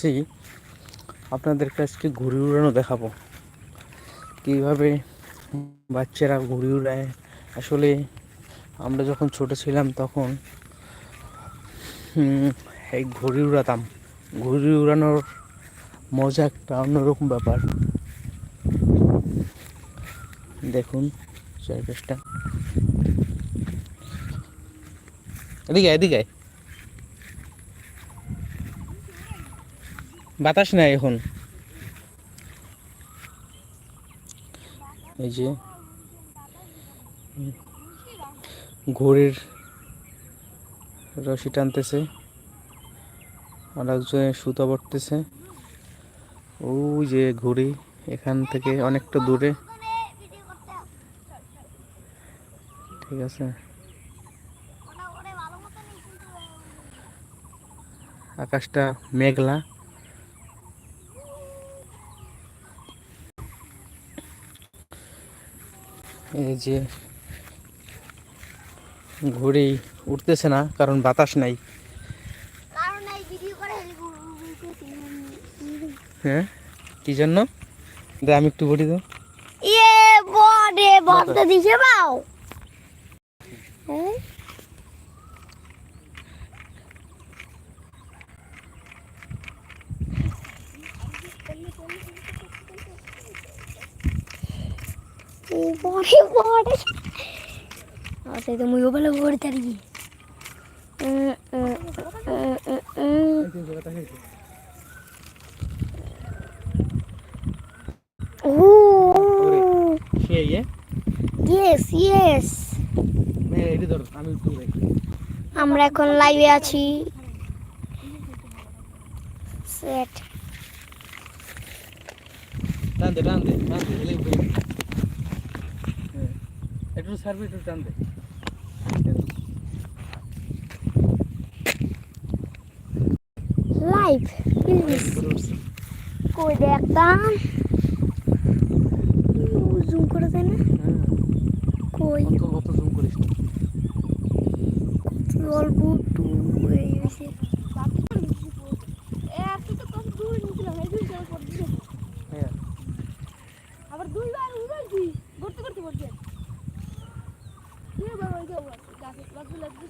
আসছি আপনাদেরকে আজকে ঘুড়ি উড়ানো দেখাবো। কীভাবে বাচ্চারা ঘুড়ি উড়ায়, আসলে আমরা যখন ছোট ছিলাম তখন এই ঘুড়ি উড়াতাম। ঘুড়ি উড়ানোর মজা একটা অন্যরকম ব্যাপার। দেখুন চারপাশটা। এদিকে এদিকে বাতাস নাই এখন। এই যে ঘড়ির রশি টানতেছে। আর একজনে সুতা বটতেছে ওই যে ঘড়ি এখান থেকে অনেকটা দূরে। ঠিক আছে। আকাশটা মেঘলা। এই যে ঘুড়ি উঠতেছে না কারণ বাতাস নাই। হ্যাঁ? কি জন্য? দে আমি একটু বলি তো ইয়ে বডে দিছে বাও হ্যাঁ বডে বডে আচ্ছা তো মুই বলে বড় তারি ও সে ইয়েস ইয়েস এটি ধর আমি একটু আমরা এখন লাইভে আছি। সেট টান দে টান দে টান দে এলে উপরে হ্যাঁ। একটু সার্ভে একটু টান দে। লাইভ কই দেখতাম জুম করে দেয় না। কই অত অত জুম করিস না অল্প একটু এই হয়েছে হ্যাঁ আবার দুইবার উড়াইছি করতে করতে করতে দিয়ে বাবা ওই যে গাছে গাছগুলো দিতে আবার টান দিচ্ছে গুঞ্জি ওরাই বাতাস আইছে আবার পালে রাখতে কাকে ছোট বড় হ্যালো তো লাভ গুনছি ওই না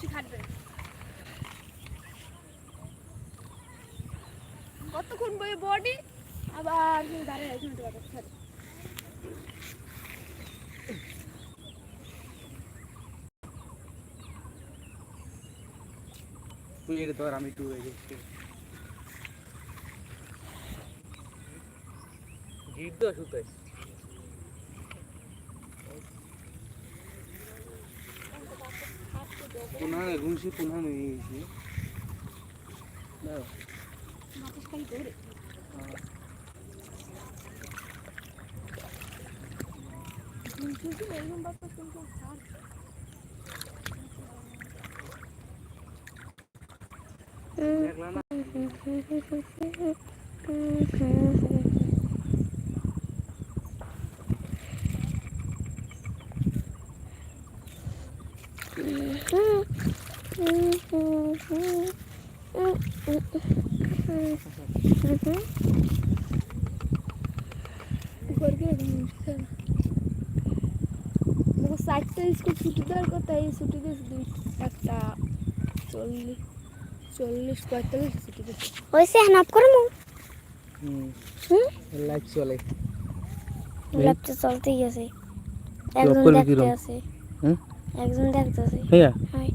গুনছি খাটবে। কতক্ষণ বই বডি? আবার দাঁড়িয়ে মিনিট বাতাস তুই ধর, আমি একটু এই যে গিট দাও não Gunshi Ponara Nishi. Não. Não. Não. সাইডটা স্কুল ছুটি দেওয়ার কথা এই ছুটি দিয়েছে দুই একটা চল্লিশ চল্লিশ পঁয়তাল্লিশ ছুটি দিয়েছে হয়েছে হ্যান করমু হুম হুম লাইট চলে ল্যাপটপ চলতেই আছে Lock একজন করবি দেখতে কিরম? আছে হুম একজন দেখতে আছে হ্যাঁ হয়